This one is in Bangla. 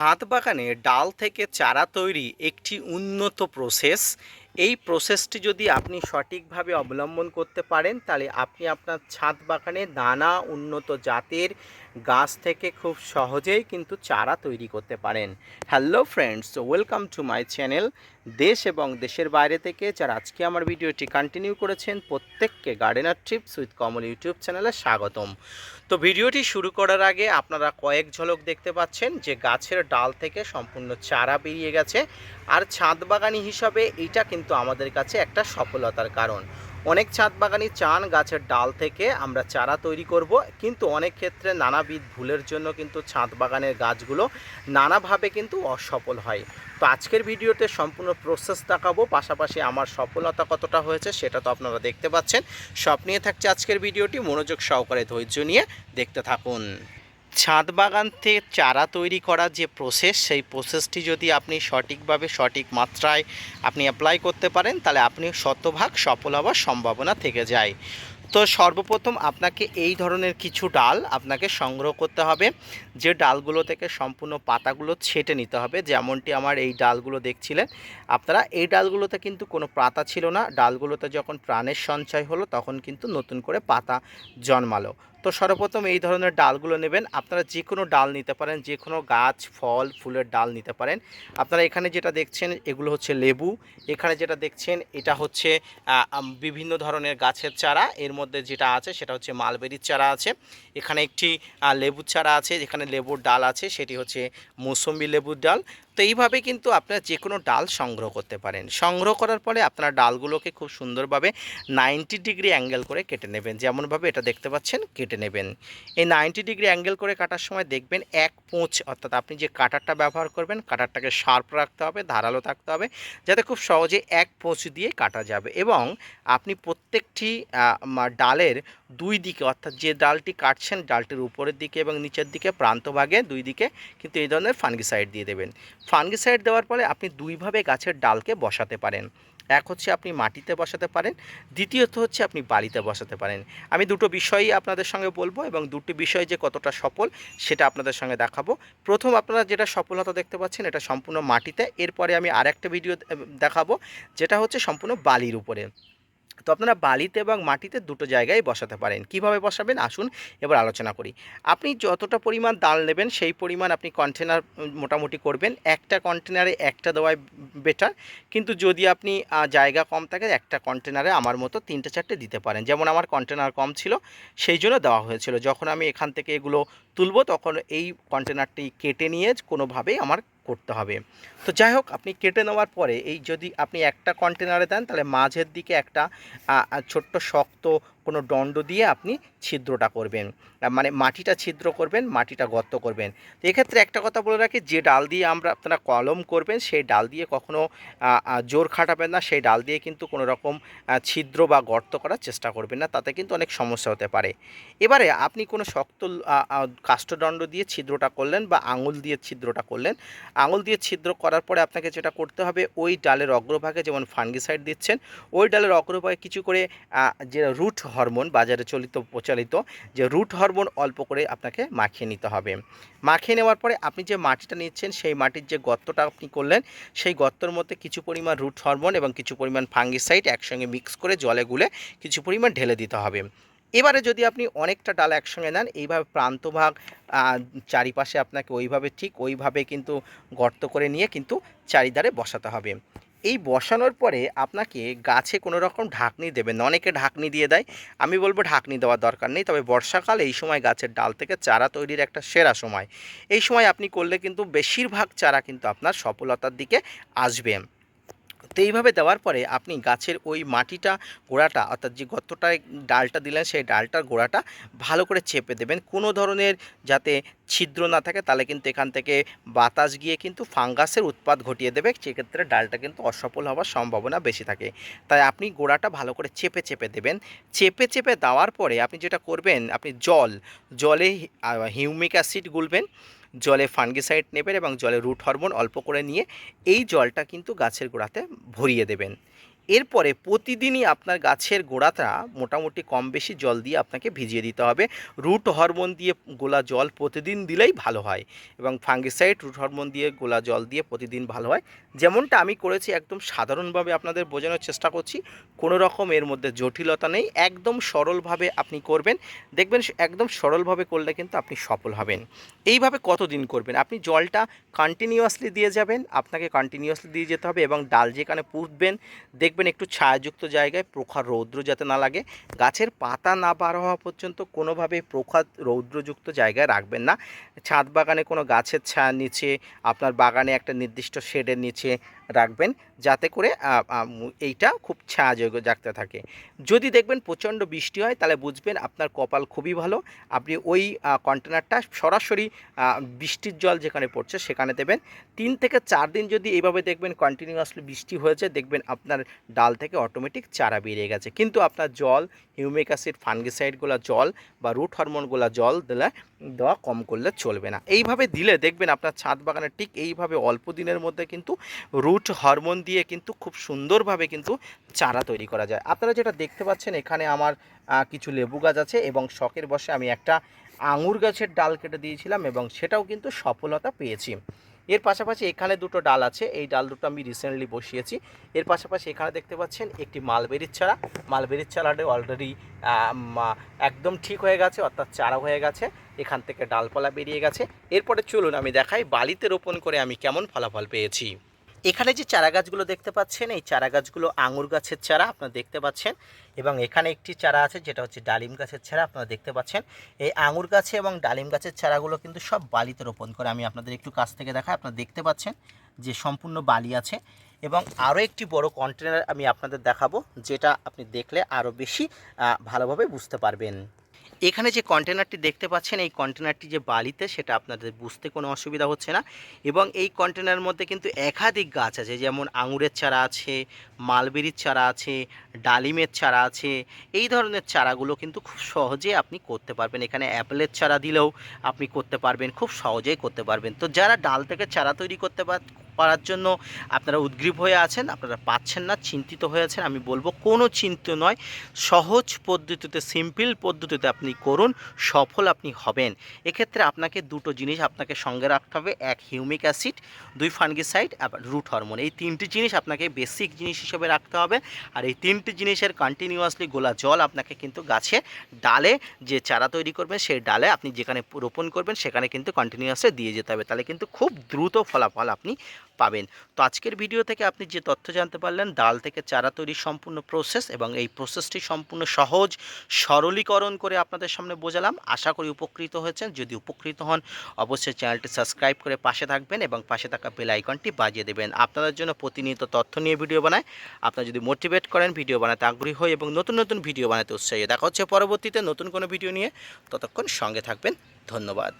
ছাদ বাগানে ডাল থেকে চারা তৈরি একটি উন্নত প্রসেস এই প্রসেসটি যদি আপনি সঠিকভাবে অবলম্বন করতে পারেন, তাহলে আপনি আপনার ছাদ বাগানে নানা উন্নত জাতের গাছ থেকে খুব সহজেই কিন্তু চারা তৈরি করতে পারেন। Hello friends welcome to my channel দেশ এবং দেশের বাইরে থেকে যারা আজকে আমার ভিডিওটি কন্টিনিউ করেছেন, প্রত্যেককে gardener trips with Kamal YouTube চ্যানেলে স্বাগতম। তো ভিডিওটি শুরু করার আগে আপনারা কয়েক ঝলক দেখতে পাচ্ছেন যে গাছের ডাল থেকে সম্পূর্ণ চারা বেরিয়ে গেছে। আর ছাদ বাগানি হিসাবে এইটা কিন্তু আমাদের কাছে একটা সফলতার কারণ। অনেক ছাদ বাগানি চান, গাছের ডাল থেকে আমরা চারা তৈরি করব। কিন্তু অনেক ক্ষেত্রে নানাবিধ ভুলের জন্য কিন্তু ছাদ বাগানের গাছগুলো নানাভাবে কিন্তু অসফল হয়। তো আজকের ভিডিওতে সম্পূর্ণ প্রসেস দেখাবো, পাশাপাশি আমার সফলতা কতটা হয়েছে সেটা তো আপনারা দেখতে পাচ্ছেন। সব নিয়ে থাকছে আজকের ভিডিওটি, মনোযোগ সহকারে ধৈর্য নিয়ে দেখতে থাকুন। ছাদ বাগান থেকে চারা তৈরি করার যে প্রসেস সেই প্রসেসটি যদি আপনি সঠিকভাবে, সঠিক মাত্রায় আপনি অ্যাপ্লাই করতে পারেন, তাহলে আপনি শতভাগ সফল হওয়ার সম্ভাবনা থেকে যায়। তো সর্বপ্রথম আপনাকে এই ধরনের কিছু ডাল আপনাকে সংগ্রহ করতে হবে। যে ডালগুলো থেকে সম্পূর্ণ পাতাগুলো ছেটে নিতে হবে, যেমনটি আমার এই ডালগুলো দেখছিলেন। আপনারা এই ডালগুলোতে কিন্তু কোনো পাতা ছিল না। ডালগুলোতে যখন প্রাণের সঞ্চয় হলো, তখন কিন্তু নতুন করে পাতা জন্মালো। তো সর্বপ্রথম এই ধরনের ডালগুলো নেবেন। আপনারা যে কোনো ডাল নিতে পারেন যে কোনো গাছ, ফল, ফুলের ডাল নিতে পারেন। আপনারা এখানে যেটা দেখছেন, এগুলো হচ্ছে লেবু। এখানে যেটা দেখছেন, এটা হচ্ছে বিভিন্ন ধরনের গাছের চারা। এর মধ্যে যেটা আছে, সেটা হচ্ছে মালবেরির চারা আছে। এখানে একটি লেবুর চারা আছে, যেখানে লেবুর ডাল আছে, সেটি হচ্ছে মৌসুম্বি লেবুর ডাল। তো এইভাবে কিন্তু আপনারা যে কোনো ডাল সংগ্রহ করতে পারেন। সংগ্রহ করার পরে আপনারা ডালগুলোকে খুব সুন্দরভাবে নাইনটি ডিগ্রি অ্যাঙ্গেল করে কেটে নেবেন। যেমনভাবে এটা দেখতে পাচ্ছেন, কেটে নেবেন। এই নাইনটি ডিগ্রি অ্যাঙ্গেল করে কাটার সময় দেখবেন এক পোঁচ, অর্থাৎ আপনি যে কাটারটা ব্যবহার করবেন, কাটারটাকে শার্প রাখতে হবে, ধারালো থাকতে হবে, যাতে খুব সহজে এক পোঁচ দিয়ে কাটা যাবে। এবং আপনি প্রত্যেকটি ডালের দুই দিকে, অর্থাৎ যে ডালটি কাটছেন ডালটির উপরের দিকে এবং নিচের দিকে প্রান্তভাগে দুই দিকে কিন্তু এই ধরনের ফাঙ্গিসাইড দিয়ে দেবেন। ফাঙ্গিসাইড দেওয়ার পরে আপনি দুইভাবে গাছের ডালকে বসাতে পারেন। এক হচ্ছে আপনি মাটিতে বসাতে পারেন, দ্বিতীয়ত হচ্ছে আপনি বালিতে বসাতে পারেন। আমি দুটো বিষয়ই আপনাদের সঙ্গে বলব এবং দুটি বিষয় যে কতটা সফল সেটা আপনাদের সঙ্গে দেখাবো। প্রথম আপনারা যেটা সফলতা দেখতে পাচ্ছেন এটা সম্পূর্ণ মাটিতে। এরপরে আমি আরেকটা ভিডিও দেখাবো, যেটা হচ্ছে সম্পূর্ণ বালির উপরে। তো আপনারা বালিতে এবং মাটিতে দুটো জায়গায় বসাতে পারেন। কীভাবে বসাবেন? আসুন এবার আলোচনা করি। আপনি যতটা পরিমাণ ডাল নেবেন, সেই পরিমাণ আপনি কন্টেনার মোটামুটি করবেন। একটা কন্টেনারে একটা দেওয়াই বেটার কিন্তু যদি আপনি জায়গা কম থাকে, একটা কন্টেনারে আমার মতো তিনটে চারটে দিতে পারেন। যেমন আমার কন্টেনার কম ছিল, সেই জন্য দেওয়া হয়েছিল। যখন আমি এখান থেকে এগুলো তুলব, তখন এই কন্টেনারটি কেটে নিয়ে কোনোভাবেই আমার করতে হবে। তো যাই হোক, আপনি কেটে নেওয়ার পরে এই যদি আপনি একটা কন্টেনারে দেন, তাহলে মাঝের দিকে একটা ছোট্ট শক্ত কোনো দণ্ড দিয়ে আপনি ছিদ্রটা করবেন। মানে মাটিটা ছিদ্র করবেন মাটিটা গর্ত করবেন। তো এক্ষেত্রে একটা কথা বলে রাখি যে ডাল দিয়ে আমরা আপনারা কলম করবেন সেই ডাল দিয়ে কখনো আহ, আহ, জোর খাটাবেন না সেই ডাল দিয়ে কিন্তু কোনো রকম ছিদ্র বা গর্ত করার চেষ্টা করবেন না তাতে কিন্তু অনেক সমস্যা হতে পারে। এবারে আপনি কোনো শক্ত কাষ্ঠদণ্ড দিয়ে ছিদ্রটা করলেন বা আঙুল দিয়ে ছিদ্রটা করলেন আঙুল দিয়ে ছিদ্র করার পরে আপনাকে যেটা করতে হবে ওই ডালের অগ্রভাগে যেমন ফাঙ্গিসাইড দিচ্ছেন ওই ডালের অগ্রভাগে কিছু করে যে রুট হরমোন বাজারে চলিত, প্রচলিত যে রুট হরমোন অল্প করে আপনাকে মাখিয়ে নিতে হবে। মাখিয়ে নেওয়ার পরে আপনি যে মাটিটা নিচ্ছেন, সেই মাটির যে গর্তটা আপনি করলেন, সেই গর্তর মধ্যে কিছু পরিমাণ রুট হরমোন এবং কিছু পরিমাণ ফাঙ্গিসাইড একসঙ্গে মিক্স করে জলে গুলে কিছু পরিমাণ ঢেলে দিতে হবে। এবারে যদি আপনি অনেকটা ডাল একসঙ্গে নেন, এইভাবে প্রান্তভাগ চারিপাশে আপনাকে ওইভাবে ঠিক ওইভাবে কিন্তু গর্ত করে নিয়ে কিন্তু চারিধারে বসাতে হবে। এই বসানোর পরে আপনাকে গাছে কোনো রকম ঢাকনি দেবেন অনেকে ঢাকনি দিয়ে দেয়। আমি বলব ঢাকনি দেওয়ার দরকার নেই। তবে বর্ষাকাল এই সময় গাছের ডাল থেকে চারা তৈরির একটা সেরা সময়। এই সময় আপনি করলে কিন্তু বেশিরভাগ চারা কিন্তু আপনার সফলতার দিকে আসবে। তো এইভাবে দেওয়ার পরে আপনি গাছের ওই মাটিটা, গোড়াটা, অর্থাৎ যে গর্তটায় ডালটা দিলেন, সেই ডালটার গোড়াটা ভালো করে চেপে দেবেন। কোনো ধরনের যাতে ছিদ্র না থাকে, তাহলে কিন্তু এখান থেকে বাতাস গিয়ে কিন্তু ফাঙ্গাসের উৎপাদ ঘটিয়ে দেবে। সেক্ষেত্রে ডালটা কিন্তু অসফল হওয়ার সম্ভাবনা বেশি থাকে। তাই আপনি গোড়াটা ভালো করে চেপে চেপে দেবেন। চেপে চেপে দেওয়ার পরে আপনি যেটা করবেন, আপনি জল, জলে হিউমিক অ্যাসিড গুলবেন। জলে ফানগিসাইড নেবেন এবং জলে রুট হরমোন অল্প করে নিয়ে এই জলটা কিন্তু গাছের গোড়াতে ভরিয়ে দেবেন। এরপরে প্রতিদিনই আপনার গাছের গোড়াটা মোটামুটি কম বেশি জল দিয়ে আপনাকে ভিজিয়ে দিতে হবে। রুট হরমোন দিয়ে গোলা জল প্রতিদিন দিলেই ভালো হয় এবং ফাঙ্গিসাইড, রুট হরমোন দিয়ে গোলা জল দিয়ে প্রতিদিন ভালো হয়। যেমনটা আমি করেছি, একদম সাধারণভাবে আপনাদের বোঝানোর চেষ্টা করছি। কোনো রকম এর মধ্যে জটিলতা নেই, একদম সরলভাবে আপনি করবেন। দেখবেন একদম সরলভাবে করলে কিন্তু আপনি সফল হবেন। এইভাবে কতদিন করবেন? আপনি জলটা কন্টিনিউয়াসলি দিয়ে যাবেন, আপনাকে কন্টিনিউয়াসলি দিয়ে যেতে হবে এবং ডাল যেখানে পুঁতবেন, দেখবেন একটু ছায়াযুক্ত জায়গায় প্রখর রৌদ্র যাতে না লাগে। গাছের পাতা না বার হওয়া পর্যন্ত কোনোভাবে প্রখর রৌদ্রযুক্ত জায়গায় রাখবেন না। ছাদ বাগানে কোনো গাছের ছায়া নিচে, আপনার বাগানে একটা নির্দিষ্ট শেডের নিচে রাখবেন যাতে করে এইটা খুব ছায়াযোগ্য জাগতে থাকে। যদি দেখবেন প্রচণ্ড বৃষ্টি হয়, তাহলে বুঝবেন আপনার কপাল খুবই ভালো। আপনি ওই কন্টেনারটা সরাসরি বৃষ্টির জল যেখানে পড়ছে সেখানে দেবেন। তিন থেকে চার দিন যদি এইভাবে দেখবেন কন্টিনিউয়াসলি বৃষ্টি হয়েছে, দেখবেন আপনার ডাল থেকে অটোমেটিক চারা বেরিয়ে গেছে। কিন্তু আপনার জল হিউমিক অ্যাসিড ফানগিসাইডগুলো জল বা রুট হরমোনগুলো জল দিলে, দেওয়া কম করলে চলবে না। এইভাবে দিলে দেখবেন আপনার ছাদ বাগানে ঠিক এইভাবে অল্প দিনের মধ্যে কিন্তু রুট হরমোন দিয়ে কিন্তু খুব সুন্দরভাবে কিন্তু চারা তৈরি করা যায়। আপনারা যেটা দেখতে পাচ্ছেন, এখানে আমার কিছু লেবু গাছ আছে এবং শখের বসে আমি একটা আঙুর গাছের ডাল কেটে দিয়েছিলাম এবং সেটাও কিন্তু সফলতা পেয়েছি। এর পাশাপাশি এখানে দুটো ডাল আছে, এই ডাল দুটো আমি রিসেন্টলি বসিয়েছি। এর পাশাপাশি এখানে দেখতে পাচ্ছেন একটি মালবেরির চারা। মালবেরির চারাটা অলরেডি একদম ঠিক হয়ে গেছে, অর্থাৎ চারা হয়ে গেছে। এখান থেকে ডালপালা বেরিয়ে গেছে। এরপরে চলুন আমি দেখাই বালিতে রোপণ করে আমি কেমন ফলাফল পেয়েছি। এখানে যে চারা গাছগুলো দেখতে পাচ্ছেন, এই চারা গাছগুলো আঙুর গাছের চারা আপনারা দেখতে পাচ্ছেন এবং এখানে একটি চারা আছে যেটা হচ্ছে ডালিম গাছের চারা, আপনারা দেখতে পাচ্ছেন। এই আঙুর গাছে এবং ডালিম গাছের চারাগুলো কিন্তু সব বালিতে রোপণ করে। আমি আপনাদের একটু কাছ থেকে দেখাই, আপনারা দেখতে পাচ্ছেন যে সম্পূর্ণ বালি আছে এবং আরও একটি বড় কন্টেনার আমি আপনাদের দেখাবো, যেটা আপনি দেখলে আরও বেশি ভালোভাবে বুঝতে পারবেন। এখানে যে কন্টেনারটি দেখতে পাচ্ছেন, এই কন্টেনারটি যে বালিতে, সেটা আপনাদের বুঝতে কোনো অসুবিধা হচ্ছে না। এবং এই কন্টেনারের মধ্যে কিন্তু একাধিক গাছ আছে, যেমন আঙুরের চারা আছে, মালবেরির চারা আছে, ডালিমের চারা আছে। এই ধরনের চারাগুলো কিন্তু খুব সহজে আপনি করতে পারবেন। এখানে অ্যাপেলের চারা দিলেও আপনি করতে পারবেন, খুব সহজেই করতে পারবেন। তো যারা ডাল থেকে চারা তৈরি করতে পারার জন্য আপনারা উদ্গ্রীব হয়ে আছেন, আপনারা পাচ্ছেন না, চিন্তিত হয়ে আছেন, আমি বলব কোনো চিন্তা নয়। সহজ পদ্ধতিতে, সিম্পল পদ্ধতিতে আপনি করুন, সফল আপনি হবেন। এক্ষেত্রে আপনাকে দুটো জিনিস আপনাকে সঙ্গে রাখতে হবে। এক, হিউমিক অ্যাসিড, দুই ফানগিসাইড আবার রুট হরমোন। এই তিনটি জিনিস আপনাকে বেসিক জিনিস হিসেবে রাখতে হবে। আর এই তিনটি জিনিসের কন্টিনিউয়াসলি গোলা জল আপনাকে কিন্তু গাছে, ডালে যে চারা তৈরি করবেন, সেই ডালে আপনি যেখানে রোপণ করবেন, সেখানে কিন্তু কন্টিনিউয়াসলি দিয়ে যেতে হবে। তাহলে কিন্তু খুব দ্রুত ফলাফল আপনি পাবেন। তো আজকের ভিডিও থেকে আপনি যে তথ্য জানতে পারলেন ডাল থেকে চারা তৈরির সম্পূর্ণ প্রসেস এবং এই প্রসেসটি সম্পূর্ণ সহজ, সরলীকরণ করে আপনাদের সামনে বোঝালাম। আশা করি উপকৃত হয়েছেন। যদি উপকৃত হন, অবশ্যই চ্যানেলটি সাবস্ক্রাইব করে পাশে থাকবেন এবং পাশে থাকা বেল আইকনটি বাজিয়ে দেবেন। আপনাদের জন্য প্রতিনিয়ত তথ্য নিয়ে ভিডিও বানায়। আপনারা যদি মোটিভেট করেন ভিডিও বানাতে আগ্রহী হই এবং নতুন নতুন ভিডিও বানাতে উৎসাহী দেখা হচ্ছে পরবর্তীতে নতুন কোনো ভিডিও নিয়ে। ততক্ষণ সঙ্গে থাকবেন। ধন্যবাদ।